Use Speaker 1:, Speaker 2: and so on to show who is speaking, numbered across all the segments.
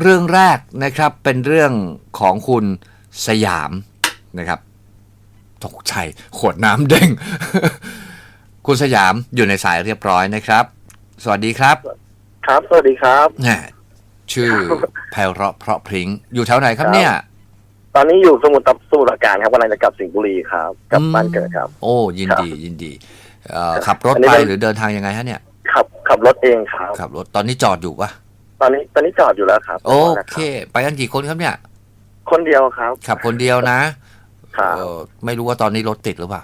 Speaker 1: เรื่องแรกนะครับเป็นเรื่องของคุณสยามนะครับ ตกใจขวดน้ำเด้ง คุณสยามอยู่ในสายเรียบร้อยนะครับ สวัสดีครับ
Speaker 2: ครับ สวัสดีครับ
Speaker 1: แหม่ชื่อไพเราะเพราะพริ้งอยู่แถวไหนครับเนี่ย
Speaker 2: ตอนนี้อยู่สมุทรสมุทรปราการครับกำลังจะกลับสิงห์บุรีครับกลับบ้านเกิดครับ
Speaker 1: โอ้ ยินดียินดีเอ่อขับรถ
Speaker 2: อันนี้
Speaker 1: ไป
Speaker 2: เป็น
Speaker 1: หรือเดินทางยังไงฮะเนี่ย
Speaker 2: ขับขับรถเองครับ
Speaker 1: ขับรถตอนนี้จอดอยู่ปะ
Speaker 2: ตอนนี้ตอนนี้จอดอยู่แล้วครับ
Speaker 1: โอ
Speaker 2: นะ
Speaker 1: เค
Speaker 2: รับ
Speaker 1: ไปกันกี่คนครับเนี่ย
Speaker 2: คนเดียวครับ
Speaker 1: ขับคนเดียวนะครับเอ่อไม่รู้ว่าตอนนี้รถติดหรือเปล่า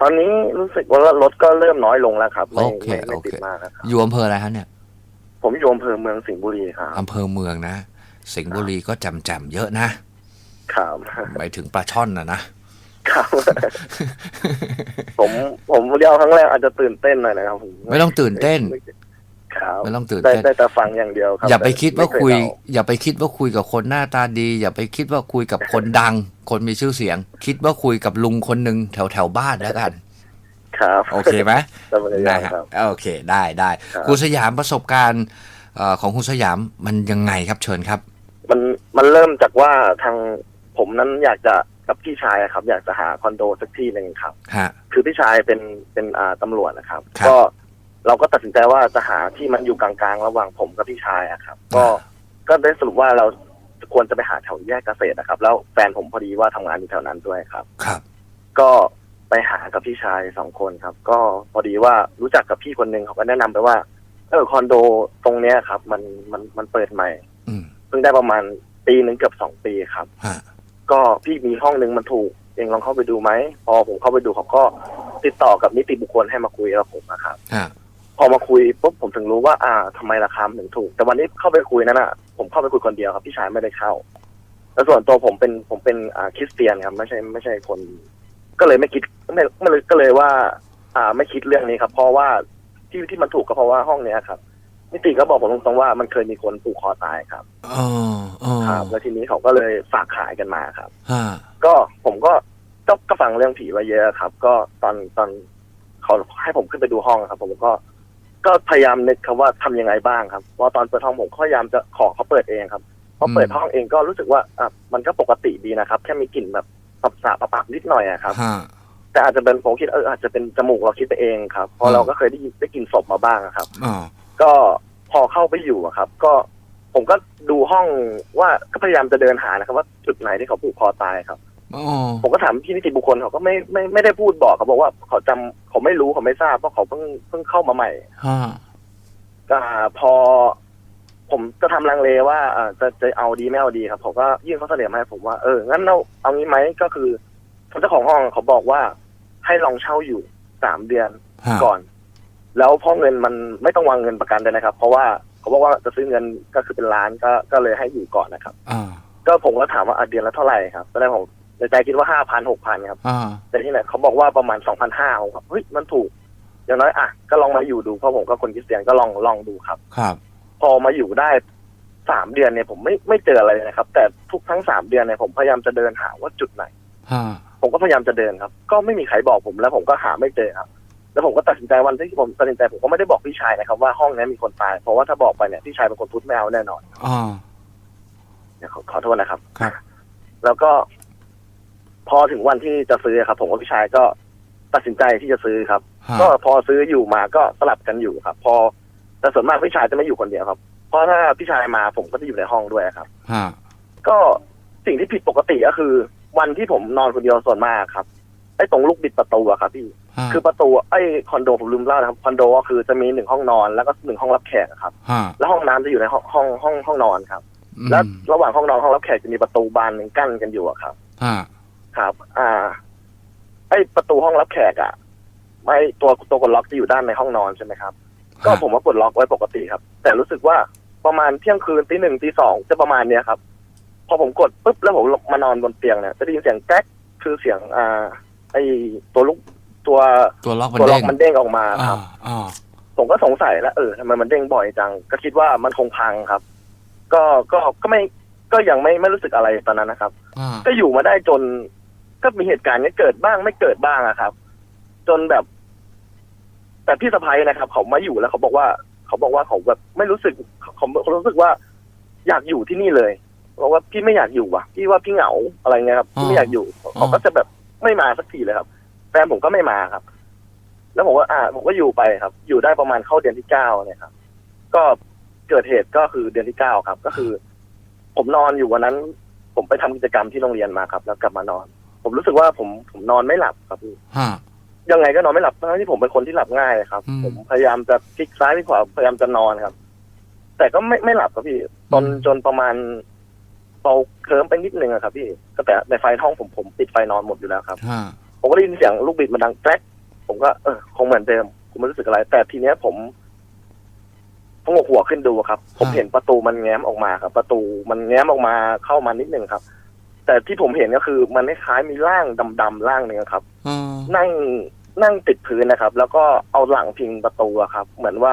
Speaker 2: ตอนนี้รู้สึกว่ารถก็เริ่มน้อยลงแล้วครับไม่
Speaker 1: โอเค
Speaker 2: ไม่ไม่
Speaker 1: โอเค
Speaker 2: ติดมากนะครับ
Speaker 1: อยู่อำเภออะไรฮะเนี่ย
Speaker 2: ผมอยู่อำเภอเมืองสิงห์บุรีครับ
Speaker 1: อำเภอเมืองนะสิงห์บุรีก็จำจำๆเยอะนะ
Speaker 2: ครับ
Speaker 1: หมายถึงปลาช่อนนะนะ
Speaker 2: ครับผมผมเดียวครั้งแรกอาจจะตื่นเต้นหน่อยนะครับผม
Speaker 1: ไม่ต้องตื่นเต้น
Speaker 2: ครับ
Speaker 1: ไม่ต้องตื่น
Speaker 2: ได้
Speaker 1: เต้น
Speaker 2: ได้แต่ฟังอย่างเดียวครับ
Speaker 1: อย่าไปคิดว่า
Speaker 2: ม่เคุ
Speaker 1: ย
Speaker 2: เด
Speaker 1: อย่าไปคิดว่าคุยกับคนหน้าตาดี อย่าไปคิดว่าคุยกับคนดัง คนมีชื่อเสียง คิดว่าคุยกับลุงคนหนึ่งแถวแถวๆบ้านแล้วกัน
Speaker 2: ครับ
Speaker 1: โอเคไหม
Speaker 2: จะพยายา
Speaker 1: ได้
Speaker 2: ม
Speaker 1: ฮะ
Speaker 2: ครับ
Speaker 1: โอเคได้ได้
Speaker 2: ครับ
Speaker 1: คุณสยามประสบการณ์เอ่อของคุณสยามมันยังไงครับเชิญครับ
Speaker 2: มันมันเริ่มจากว่าทางผมนั้นอยากจะกับพี่ชายอะครับ อยากจะหาคอนโดสักที่หนึ่งครับ
Speaker 1: ฮะ
Speaker 2: คือพี่ชายเป็นเป็นอ่าตำรวจนะครับ
Speaker 1: ครับ
Speaker 2: ก็ เราก็ตัดสินใจว่าจะหาที่มันอยู่กลางๆ ระหว่างผมกับพี่ชายอะครับ ก็ก็ได้สรุปว่าเราควรจะไปหาแถวแยกเกษตรนะครับ แล้วแฟนผมพอดีว่าทำงานอยู่แถวนั้นด้วยครับ
Speaker 1: ครับ
Speaker 2: ก็ไปหากับพี่ชายสองคนครับ ก็พอดีว่ารู้จักกับพี่คนหนึ่งเขาก็แนะนำไปว่าเออคอนโดตรงเนี้ยครับ มันมันมันเปิดใหม่
Speaker 1: อืม
Speaker 2: เพิ่งได้ประมาณปีหนึ่งเกือบสองปีครับ
Speaker 1: ฮะ
Speaker 2: ก็พี่มีห้องหนึ่งมันถูกเองลองเข้าไปดูไหมพอผมเข้าไปดูเขาก็ติดต่อกับนิติบุคคลให้มาคุยกับผมนะครับ
Speaker 1: ฮะ
Speaker 2: พอมาคุยปุ๊บผมถึงรู้ว่าอ่าทำไมราคามันถึงถูก แต่วันนี้เข้าไปคุยนั้นอะ ผมเข้าไปคุยคนเดียวครับ พี่ชายไม่ได้เข้า แล้วส่วนตัวผมเป็นผมเป็นอ่าคริสเตียนครับ ไม่ใช่ไม่ใช่คน ก็เลยไม่คิดไม่ไม่เลยก็เลยว่า อ่าไม่คิดเรื่องนี้ครับ เพราะว่าที่ที่มันถูกก็เพราะว่าห้องเนี้ยครับนิติก็บอกผมตรงๆว่ามันเคยมีคนผูกคอตายครับ
Speaker 1: อ๋ออ๋อ
Speaker 2: ครับแล้วทีนี้เขาก็เลยฝากขายกันมาครับ
Speaker 1: ฮะ
Speaker 2: ก็ผมก็ก็ก็ฟังเรื่องผีมาเยอะครับ ก็ตอนตอนเขาให้ผมขึ้นไปดูห้องครับ ผมก็ ก็พยายามนึกครับว่าทำยังไงบ้างครับเพราะตอนเปิดห้องผมก็พยายามจะขอเขาเปิดเองครับพอเปิดห้องเองก็รู้สึกว่าอะมันก็ปกติดีนะครับ แค่มีกลิ่นแบบสับสาบปากนิดหน่อยอะครับ
Speaker 1: ฮะ
Speaker 2: แต่อาจจะเป็นผมคิดเอออาจจะเป็นจมูกเราคิดไปเองครับเพ
Speaker 1: อื
Speaker 2: ราะ
Speaker 1: ม
Speaker 2: เราก็เคยได้ยินได้กลิ่นศพมาบ้างอะครับ
Speaker 1: อ๋อ
Speaker 2: ก็พอเข้าไปอยู่อะครับ ก็ผมก็ดูห้องว่าก็พยายามจะเดินหานะครับ ว่าจุดไหนที่เขาผูกคอตายครับ
Speaker 1: อ๋อ
Speaker 2: ผมก็ถามพี่นิติบุคคลเขาก็ไม่ไม่ไม่ได้พูดบอกเขาบอกว่าเขาจำเขาไม่รู้เขาไม่ทราบเพราะเขาเพิ่งเพิ่งเข้ามาใหม่
Speaker 1: ฮะ
Speaker 2: ก็พอ ผมจะทำลังเลว่าอ่าจะจะเอาดีไม่เอาดีครับ ผมก็ยื่นข้อเสนอมาให้ผมว่าเอองั้นเราเอางี้ไหมก็คือเจ้าของห้องเขาบอกว่า ให้ลองเช่าอยู่สามเดือน
Speaker 1: ฮะ
Speaker 2: ก่อน แล้วพอเงินมันไม่ต้องวางเงินประกันเลยนะครับ เพราะว่าเขาบอกว่าจะซื้อเงินก็คือเป็นล้านก็ก็เลยให้อยู่ก่อนนะครับ
Speaker 1: อ่า
Speaker 2: ก็ผมก็ถามว่าอะเดือนละเท่าไหร่ครับตอนแรกผม ในใจคิดว่าห้าพันหกพันครับ
Speaker 1: อ่า
Speaker 2: แต่ที่ไหนเขาบอกว่าประมาณสองพันห้าผมครับเฮ้ยมันถูกอย่างน้อยอะก็ลองมาอยู่ดูเพราะผมก็คนคริสเตียนก็ลองลองดูครับ
Speaker 1: ครับ
Speaker 2: พอมาอยู่ได้สามเดือนเนี่ยผมไม่ไม่เจออะไรเลยนะครับ แต่ทุกทั้งสามเดือนเนี่ยผมพยายามจะเดินหาว่าจุดไหน
Speaker 1: ฮะ
Speaker 2: ผมก็พยายามจะเดินครับ ก็ไม่มีใครบอกผมแล้วผมก็หาไม่เจอครับ แล้วผมก็ตัดสินใจวันที่ผมตัดสินใจผมก็ไม่ได้บอกพี่ชายนะครับ ว่าห้องนี้มีคนตายเพราะว่าถ้าบอกไปเนี่ยพี่ชายเป็นคนพุทธไม่เอาแน่นอน
Speaker 1: อ่า
Speaker 2: เดี๋ยวขอขอโทษนะครับ
Speaker 1: ครับ
Speaker 2: แล้วก็ พอถึงวันที่จะซื้อครับ ผมกับพี่ชายก็ตัดสินใจที่จะซื้อครับ
Speaker 1: ฮะ
Speaker 2: ก็พอซื้ออยู่มาก็สลับกันอยู่ครับ พอแต่ส่วนมากพี่ชายจะไม่อยู่คนเดียวครับ เพราะถ้าพี่ชายมาผมก็จะอยู่ในห้องด้วยครับ
Speaker 1: ฮะ
Speaker 2: ก็สิ่งที่ผิดปกติก็คือ วันที่ผมนอนคนเดียวส่วนมากครับไอ้ตรงลูกบิดประตูอะครับพี่
Speaker 1: ฮะ
Speaker 2: คือประตูไอ้คอนโดผมลืมเล่านะครับคอนโดก็คือจะมีหนึ่งห้องนอนแล้วก็หนึ่งห้องรับแขกอะครับ
Speaker 1: ฮะ
Speaker 2: แล้วห้องน้ำจะอยู่ในห้องห้องห้องห้องนอนครับ
Speaker 1: อืม
Speaker 2: แล้วระหว่างห้องนอนห้องรับแขกจะมีประตูบานหนึ่งกั้นกันอยู่อะครับ
Speaker 1: ฮะ
Speaker 2: ครับ อ่า ไอ้ประตูห้องรับแขกอะไม่ตัวตัวกดล็อกจะอยู่ด้านในห้องนอนใช่ไหมครับ ก็ผมว่ากดล็อกไว้ปกติครับ แต่รู้สึกว่าประมาณเที่ยงคืนตีหนึ่งตีสองจะประมาณเนี้ยครับ พอผมกดปุ๊บแล้วผมมานอนบนเตียงเนี่ยจะได้ยินเสียงแก๊กคือเสียง อ่า ไอ้ตัวลูกตัว
Speaker 1: ตัวล็อกมัน
Speaker 2: ตัวล็
Speaker 1: เด้
Speaker 2: องกมันเด้งออกมาค
Speaker 1: อ่า
Speaker 2: รับ
Speaker 1: อ่า
Speaker 2: ผมก็สงสัยแล้วเออทำไมมันเด้งบ่อยจัง ก็คิดว่ามันคงพังครับ ก็ก็ก็ไม่ก็ยังไม่ไม่รู้สึกอะไรตอนนั้นนะครับ
Speaker 1: อ่า
Speaker 2: ก็อยู่มาได้จน ก็มีเหตุการณ์เนี้ยเกิดบ้างไม่เกิดบ้างอะครับ จนแบบ แต่พี่สะพ้ยนะครับ เขามาอยู่แล้ว เขาบอกว่า เขาบอกว่าเขาแบบไม่รู้สึกเขาเขารู้สึกว่า อยากอยู่ที่นี่เลยบอกว่าพี่ไม่อยากอยู่ว่ะพี่ว่าพี่เหงาอะไรเงี้ยครับพี่ไม่อยากอยู่เขาก็จะแบบไม่มาสักทีเลยครับแฟนผมก็ไม่มาครับ แล้วผมว่าอ่าผมก็อยู่ไปครับ อยู่ได้ประมาณเข้าเดือนที่เก้าเนี่ยครับ ก็เกิดเหตุก็คือเดือนที่เก้าครับ ก็คือ ผมนอนอยู่วันนั้น ผมไปทำกิจกรรมที่โรงเรียนมาครับ แล้วกลับมานอน ผมรู้สึกว่าผมผมนอนไม่หลับครับพี่
Speaker 1: ฮะ
Speaker 2: ยังไงก็นอนไม่หลับทั้งที่ผมเป็นคนที่หลับง่ายครับ
Speaker 1: อืม
Speaker 2: ผมพยายามจะพลิกซ้ายพลิกขวาพยายามจะนอนครับ แต่ก็ไม่ไม่หลับครับพี่จน
Speaker 1: อืม
Speaker 2: จนประมาณเบาเคลิ้มไปนิดนึงอะครับพี่ก็แต่ในไฟห้องผมผมปิดไฟนอนหมดอยู่แล้วครับ
Speaker 1: ฮะ
Speaker 2: ผมก็ได้ยินเสียงลูกบิดมันดังแกรกผมก็เออคงเหมือนเดิมผมไม่รู้สึกอะไร แต่ทีเนี้ยผมพงกหัวขึ้นดูครับ ผมเห็นประตูมันแง้มออกมาครับ ประตูมันแง้มออกมาเข้ามานิดนึงครับ แต่ที่ผมเห็นก็คือมันคล้ายๆมีร่างดำๆร่างหนึ่งอะครับ
Speaker 1: เออ
Speaker 2: นั่งนั่งติดพื้นนะครับ แล้วก็เอาหลังพิงประตูอะครับ เหมือนว่า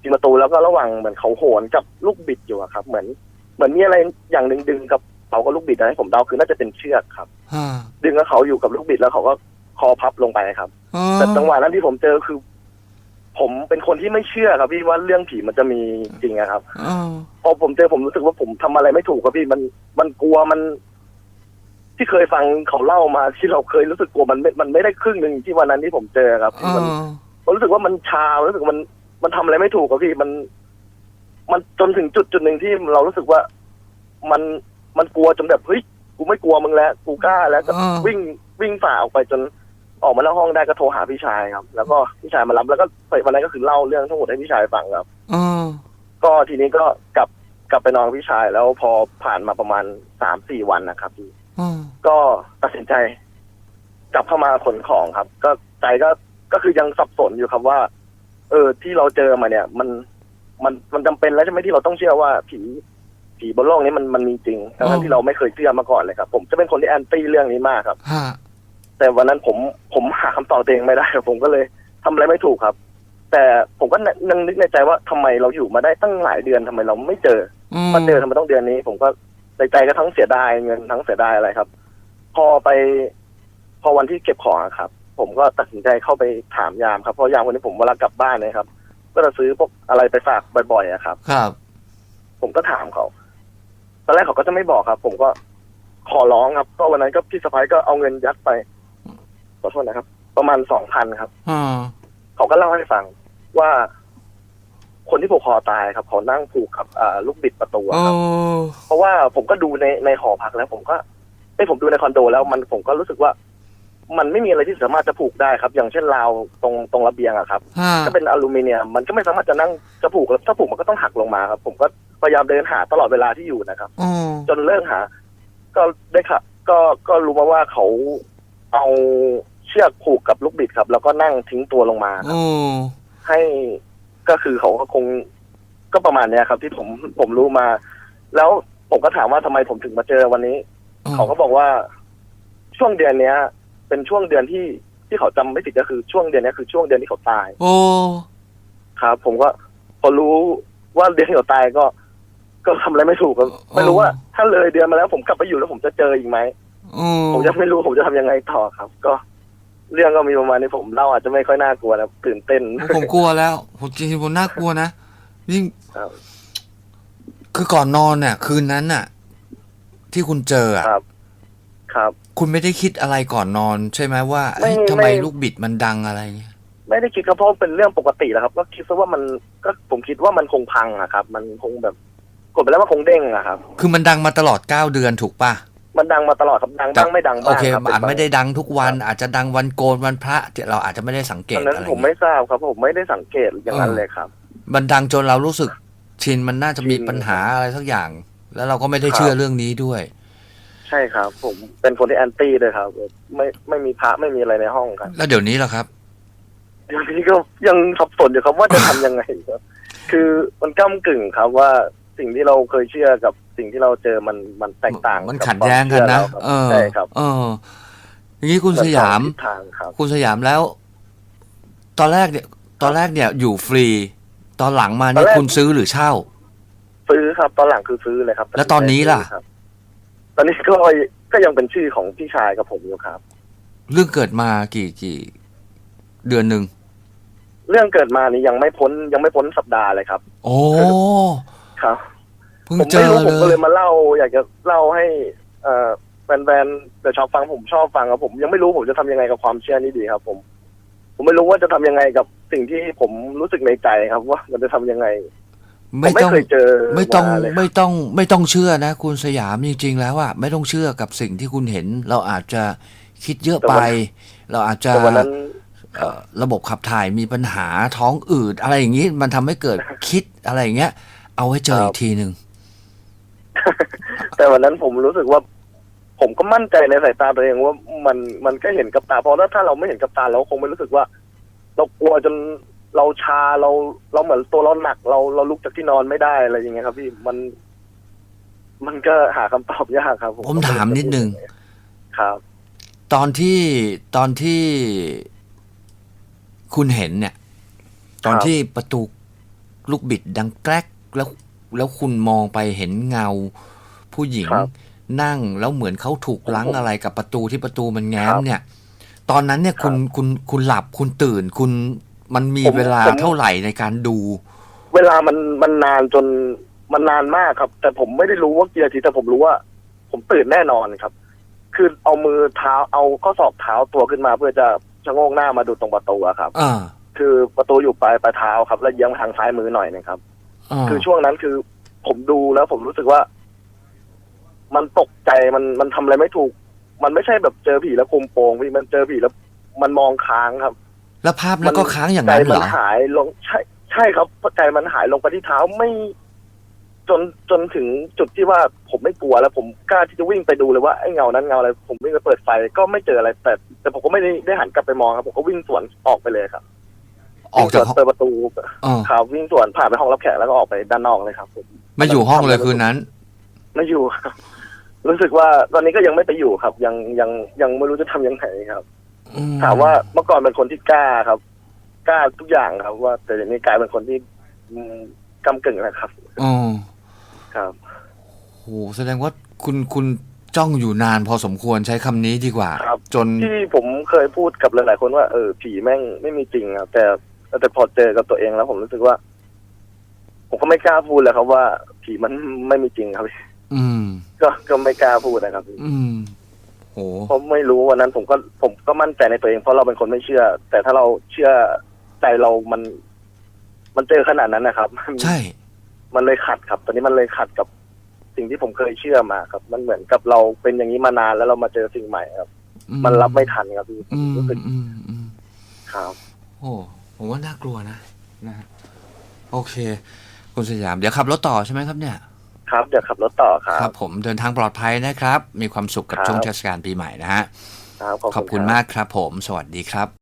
Speaker 2: พิงประตูแล้วก็ระหว่างเหมือนเขาโหนกับลูกบิดอยู่อะครับ เหมือนเหมือนมีอะไรอย่างหนึ่งดึงกับเขากับลูกบิดนะให้ผมเดาคือน่าจะเป็นเชือกครับ
Speaker 1: ฮะ
Speaker 2: ดึงกับเขาอยู่กับลูกบิดแล้วเขาก็คอพับลงไปครับ
Speaker 1: เออ
Speaker 2: แต่จังหวะนั้นที่ผมเจอคือ ผมเป็นคนที่ไม่เชื่อครับพี่ว่าเรื่องผีมันจะมีจริงอะครับ
Speaker 1: เออ
Speaker 2: พอผมเจอผมรู้สึกว่าผมทำอะไรไม่ถูกครับพี่มันมันกลัวมัน ที่เคยฟังเขาเล่ามาที่เราเคยรู้สึกกลัวมันไม่มันไม่ได้ครึ่งหนึ่งที่วันนั้นที่ผมเจอครับ
Speaker 1: เอ
Speaker 2: มัน
Speaker 1: อ
Speaker 2: ผมรู้สึกว่ามันชารู้สึกว่ามันมันทำอะไรไม่ถูกครับพี่มัน มันจนถึงจุดจุดหนึ่งที่เรารู้สึกว่า มันมันกลัวจนแบบเฮ้ยกูไม่กลัวมึงแล้ว กูกล้าแล้วก็
Speaker 1: อ่า
Speaker 2: วิ่งวิ่งฝ่าออกไปจนออกมาหน้าห้องได้ก็โทรหาพี่ชายครับ แล้วก็พี่ชายมารับแล้วก็ไปวันนั้นก็คือเล่าเรื่องทั้งหมดให้พี่ชายฟังครับ
Speaker 1: เออ
Speaker 2: ก็ทีนี้ก็กลับกลับไปนอนกับพี่ชายแล้วพอผ่านมาประมาณสามสี่วันนะครับพี่
Speaker 1: เออ
Speaker 2: ก็ตัดสินใจกลับเข้ามาขนของครับ ก็ใจก็ก็คือยังสับสนอยู่ครับว่า เออที่เราเจอมาเนี่ย มันมันมันจำเป็นแล้วใช่ไหมที่เราต้องเชื่อว่าผีผีบนโลกนี้มันมันมีจริงทั้งๆที่เราไม่เคยเชื่อมาก่อนเลยครับ ผมจะเป็นคนที่แอนตี้เรื่องนี้มากครับ
Speaker 1: ฮะ
Speaker 2: แต่วันนั้นผมผมหาคำตอบตัวเองไม่ได้ผมก็เลยทำอะไรไม่ถูกครับ แต่ผมก็นั่งนึกในใจว่าทำไมเราอยู่มาได้ตั้งหลายเดือนทำไมเราไม่เจอ
Speaker 1: อืม
Speaker 2: มาเจอทำไมต้องเดือนนี้ ผมก็ ในใจก็ทั้งเสียดายเงินทั้งเสียดายอะไรครับ พอไป พอวันที่เก็บของอะครับ ผมก็ตัดสินใจเข้าไปถามยามครับเพราะยามคนนี้ผมเวลากลับบ้านเนยครับ ก็จะซื้อพวกอะไรไปฝากบ่อยๆอะครับ
Speaker 1: ครับ
Speaker 2: ผมก็ถามเขาตอนแรกเขาก็จะไม่บอกครับ ผมก็ขอร้องครับก็วันนั้นก็พี่สะพ้ายก็เอาเงินยัดไปขอโทษนะครับ ประมาณสองพันครับ
Speaker 1: อ่า
Speaker 2: เขาก็เล่าให้ฟังว่า คนที่ผูกคอตายครับเขานั่งผูกกับอ่าลูกบิดประตูอะ
Speaker 1: โอ้
Speaker 2: ครับเพราะว่าผมก็ดูในในหอพักแล้ว ผมก็ไอ้ยผมดูในคอนโดแล้วมันผมก็รู้สึกว่า มันไม่มีอะไรที่สามารถจะผูกได้ครับ อย่างเช่นราวตรงตรงระเบียงอะครับ
Speaker 1: ฮะ
Speaker 2: ก็เป็นอลูมิเนียมมันก็ไม่สามารถจะนั่งจะผูกแล้วถ้าผูกมันก็ต้องหักลงมาครับ ผมก็พยายามเดินหาตลอดเวลาที่อยู่นะครับ
Speaker 1: โอ้
Speaker 2: จนเลิกหา ก็ได้ค่ะ ก็ก็รู้มาว่าเขาเอาเชือกผูกกับลูกบิดครับ แล้วก็นั่งทิ้งตัวลงมาครับ
Speaker 1: โอ้
Speaker 2: ให้ ก็คือเขาก็คงก็ประมาณเนี้ยครับ ที่ผมผมรู้มา แล้วผมก็ถามว่าทำไมผมถึงมาเจอวันนี้ เขาก็บอกว่าช่วงเดือนเนี้ย เป็นช่วงเดือนที่ที่เขาจำไม่ผิดก็คือช่วงเดือนเนี้ยคือช่วงเดือนที่เขาตาย
Speaker 1: โอ้
Speaker 2: ครับผมก็พอรู้ว่าเดือนที่เขาตายก็ ก็ทำอะไรไม่ถูกครับไม่รู้ว่า ถ้าเลยเดือนมาแล้วผมกลับไปอยู่แล้วผมจะเจออีกไหม
Speaker 1: โอ้
Speaker 2: ผมยังไม่รู้ผมจะทำยังไงต่อครับ ก็ เรื่องก็มีประมาณนี้ผมเล่าอาจจะไม่ค่อยน่ากลัวนะตื่นเต้น
Speaker 1: ผมกลัวแล้ว ผมจริงๆผมน่ากลัวนะยิ่ง
Speaker 2: ครับ
Speaker 1: คือก่อนนอนเนี่ยคืนนั้นน่ะ ที่คุณเจออะ
Speaker 2: ครับ ครับ
Speaker 1: คุณไม่ได้คิดอะไรก่อนนอน ใช่ไหมว่าเอ้ย
Speaker 2: ไม่
Speaker 1: ทำไม
Speaker 2: ไม่
Speaker 1: ลูกบิดมันดังอะไรเงี้ย
Speaker 2: ไม่ได้คิดครับเพราะเป็นเรื่องปกติแหละครับ ก็คิดซะว่ามันก็ผมคิดว่ามันคงพังอะครับ มันคงแบบ กดไปแล้วมันคงเด้งอะครับ
Speaker 1: คือมันดังมาตลอดเก้าเดือนถูกปะ
Speaker 2: มันดังมาตลอดครับดังบ้างไม่ดัง
Speaker 1: โอ
Speaker 2: บ้าง
Speaker 1: เค
Speaker 2: ครับ
Speaker 1: อาจไม่ได้ดังทุกวันอาจจะดังวันโกนวันพระเราอาจจะไม่ได้สังเก
Speaker 2: ต
Speaker 1: ต
Speaker 2: อนนั้น
Speaker 1: อะไร
Speaker 2: ผม
Speaker 1: เงี้ย
Speaker 2: ไม่ทราบครับ ผมไม่ได้สังเกตอย่างนั้นเลยครับ
Speaker 1: มันดังจนเรารู้สึกชินมันน่าจะมี
Speaker 2: ชิน
Speaker 1: ปัญหาอะไรสักอย่าง แล้วเราก็ไม่ได้
Speaker 2: ครับ
Speaker 1: เชื่อเรื่องนี้ด้วย
Speaker 2: ใช่ครับ ผมเป็นคนที่แอนตี้เลยครับ ไม่ไม่มีพระไม่มีอะไรในห้องครับ
Speaker 1: แล้วเดี๋ยวนี้ล่ะครับ
Speaker 2: เดี๋ยวนี้ก็ยังสับสนอยู่ครับว่าจะทำยังไงครับ คือมันก้ากึ่งครับว่า สิ่งที่เราเคยเชื่อกับสิ่งที่เราเจอมันมันแตกต่าง
Speaker 1: มัน
Speaker 2: บ
Speaker 1: ขัดแย้งกันนะ
Speaker 2: ความ
Speaker 1: เออ
Speaker 2: เชื่อเราครับใช่ครับ
Speaker 1: เอออย่างนี้คุณสยาม
Speaker 2: นสองทิศทางครับ
Speaker 1: คุณสยามแล้ว ตอนแรกเนี่ย ตอนแรกเนี่ยอยู่ฟรี ตอนหลังมา
Speaker 2: ต
Speaker 1: เนี่
Speaker 2: อยนแรก
Speaker 1: คุณซื้อหรือเช่า
Speaker 2: ซื้อครับ ตอนหลังคือซื้อเลยครับ
Speaker 1: แล้วตอนนี้ล่ะ
Speaker 2: ซื้อครับตอนนี้ก็ก็ยังเป็นชื่อของพี่ชายกับผมอยู่ครับ
Speaker 1: เรื่องเกิดมากี่กี่ เดือนหนึ่ง
Speaker 2: เรื่องเกิดมานี่ยังไม่พ้นยังไม่พ้นสัปดาห์เลยครับ
Speaker 1: โอ้
Speaker 2: ครับ
Speaker 1: เพิ่เพิ่ง
Speaker 2: ผม
Speaker 1: เจ
Speaker 2: ไม่
Speaker 1: อ
Speaker 2: รู้ผมก็
Speaker 1: เล
Speaker 2: เลยยมาเล่า อยากจะเล่าให้เอ่อแฟนๆแต่ชอบฟังผมชอบฟังครับผมยังไม่รู้ผมจะทำยังไงกับความเชื่อนี้ดีครับ ผม ผมไม่รู้ว่าจะทำยังไงกับสิ่งที่ผมรู้สึกในใจครับ ว่ามันจะทำยังไงผม
Speaker 1: ไม่
Speaker 2: ไม่
Speaker 1: ต้อง
Speaker 2: เคยเจอ
Speaker 1: ไม่ต้องา
Speaker 2: เลยครับ
Speaker 1: ไม่ต้องไม่ต้องเชื่อนะ คุณสยามจริง ๆ แล้วอะไม่ต้องเชื่อกับสิ่งที่คุณเห็น เราอาจจะคิดเยอะไป เราอาจจะ
Speaker 2: แต่วันนั้น
Speaker 1: เอ่อระบบขับถ่ายมีปัญหาท้องอืดอะไรอย่างนี้ มันทำให้เกิดคิดอะไรอย่างเงี้ย เอาไว้เจอ
Speaker 2: ครับ
Speaker 1: อีกทีหนึ่ง
Speaker 2: แต่วันนั้นผมรู้สึกว่า ผมก็มั่นใจในสายตาตัวเองว่ามันมันก็เห็นกับตาเพราะถ้าถ้าเราไม่เห็นกับตาเราคงไม่รู้สึกว่า เรากลัวจนเราชาเราเราเหมือนตัวเราหนัก เราเราลุกจากที่นอนไม่ได้อะไรอย่างเงี้ยครับ พี่มัน มันก็หาคำตอบยากครับ
Speaker 1: ผมถามนิดนึง
Speaker 2: ครับ
Speaker 1: ตอนที่ตอนที่คุณเห็นเนี่ย ตอน
Speaker 2: ครับ
Speaker 1: ที่ประตูลูกบิดดังแกรกแล้ว แล้วคุณมองไปเห็นเงา ผู้หญิง
Speaker 2: ครับ
Speaker 1: นั่งแล้วเหมือนเขาถูกลัง
Speaker 2: ผม
Speaker 1: อะไรกับประตูที่ประตูมันแง้ม
Speaker 2: ครับ
Speaker 1: เนี่ย ตอนนั้นเนี่ยคุณ
Speaker 2: ครับ
Speaker 1: คุณคุณหลับคุณตื่นคุณมันมี
Speaker 2: ผม
Speaker 1: เวลา
Speaker 2: ผม
Speaker 1: เท่าไหร่ในการดู
Speaker 2: เวลามันมันนานจนมันนานมากครับ แต่ผมไม่ได้รู้ว่ากี่นาทีแต่ผมรู้ว่า ผมตื่นแน่นอนครับ คือเอามือเท้าเอาข้อศอกเท้าตัวขึ้นมาเพื่อจะชะโงกหน้ามาดูตรงประตูอะครับ
Speaker 1: อ่า
Speaker 2: คือประตูอยู่ปลายปลายเท้าครับ แล้วเยื้องทางซ้ายมือหน่อยนะครับ
Speaker 1: อ่า
Speaker 2: คือช่วงนั้นคือ ผมดูแล้วผมรู้สึกว่า มันตกใจมันมันทำอะไรไม่ถูก มันไม่ใช่แบบเจอผีแล้วคุมโปงพี่มันเจอผีแล้ว มันมองค้างครับ
Speaker 1: แล้วภาพนั้นก็ค้างอย่าง
Speaker 2: ใจ
Speaker 1: นั้นเห
Speaker 2: มั
Speaker 1: รอ
Speaker 2: หายลงใช่ ใช่ครับใจมันหายลงไปที่เท้าไม่ จนจนถึงจุดที่ว่าผมไม่กลัวแล้ว ผมกล้าที่จะวิ่งไปดูเลยว่าไอ้เงานั้นเงาอะไรผมวิ่งไปเปิดไฟก็ไม่เจออะไรแต่แต่ผมก็ไม่ได้ได้หันกลับไปมองครับผมก็วิ่งสวนออกไปเลยครับ
Speaker 1: ออกจากห้อง
Speaker 2: เปิดประตู
Speaker 1: อ่า
Speaker 2: ครับวิ่งสวนผ่านไปห้องรับแขกแล้วก็ออกไปด้านนอกเลยครับผม
Speaker 1: มาอยู่ห้องเลยคืนนั้น
Speaker 2: ไม่อยู่ครับรู้สึกว่าตอนนี้ก็ยังไม่ไปอยู่ครับ ยังยังยังไม่รู้จะทำยังไงครับ
Speaker 1: อื
Speaker 2: ถามว่าเมื่อก่อนเป็นคนที่กล้าครับ กล้าทุกอย่างครับ ว่า แต่เดี๋ยวนี้กลายเป็นคนที่อืมกำกึ่งแล้วครับ
Speaker 1: อ๋อ
Speaker 2: ครับ
Speaker 1: โหแสดงว่าคุณคุณจ้องอยู่นานพอสมควรใช้คำนี้ดีกว่า
Speaker 2: ครับ
Speaker 1: จน
Speaker 2: ที่ผมเคยพูดกับหลาย ๆ คนว่าเออผีแม่งไม่มีจริงครับแต่ แต่พอเจอกับตัวเองแล้ว ผมรู้สึกว่า ผมก็ไม่กล้าพูดแล้วครับว่าผีมันไม่มีจริงครับ
Speaker 1: อืม
Speaker 2: ก็ก็ไม่กล้าพูดนะครับ
Speaker 1: อืมโห
Speaker 2: เพราะไม่รู้วันนั้น ผมก็ผมก็มั่นใจในตัวเองเพราะเราเป็นคนไม่เชื่อ แต่ถ้าเราเชื่อใจเรามัน มันเจอขนาดนั้นนะครับ
Speaker 1: ใช่
Speaker 2: มันเลยขัดครับ ตอนนี้มันเลยขัดกับสิ่งที่ผมเคยเชื่อมาครับ มันเหมือนกับเราเป็นอย่างนี้มานานแล้วเรามาเจอสิ่งใหม่ครับ
Speaker 1: อื
Speaker 2: มันรับไม่ทันครับพี่
Speaker 1: อืม
Speaker 2: รู้สึก
Speaker 1: อืมอืม
Speaker 2: ครับ
Speaker 1: โอ้ ผมว่าน่ากลัวนะนะฮะโอเค คุณสยามเดี๋ยวขับรถต่อใช่ไหมครับเนี่ย
Speaker 2: ครับเดี๋ยวขับรถต่อครับ
Speaker 1: ครับผมเดินทางปลอดภัยนะครับ มีความสุขกับ
Speaker 2: ครับ
Speaker 1: ช่วงเทศกาลปีใหม่นะฮะ
Speaker 2: ครับ
Speaker 1: ขอบคุณ
Speaker 2: รับ
Speaker 1: มากครับผม สวัสดีครับ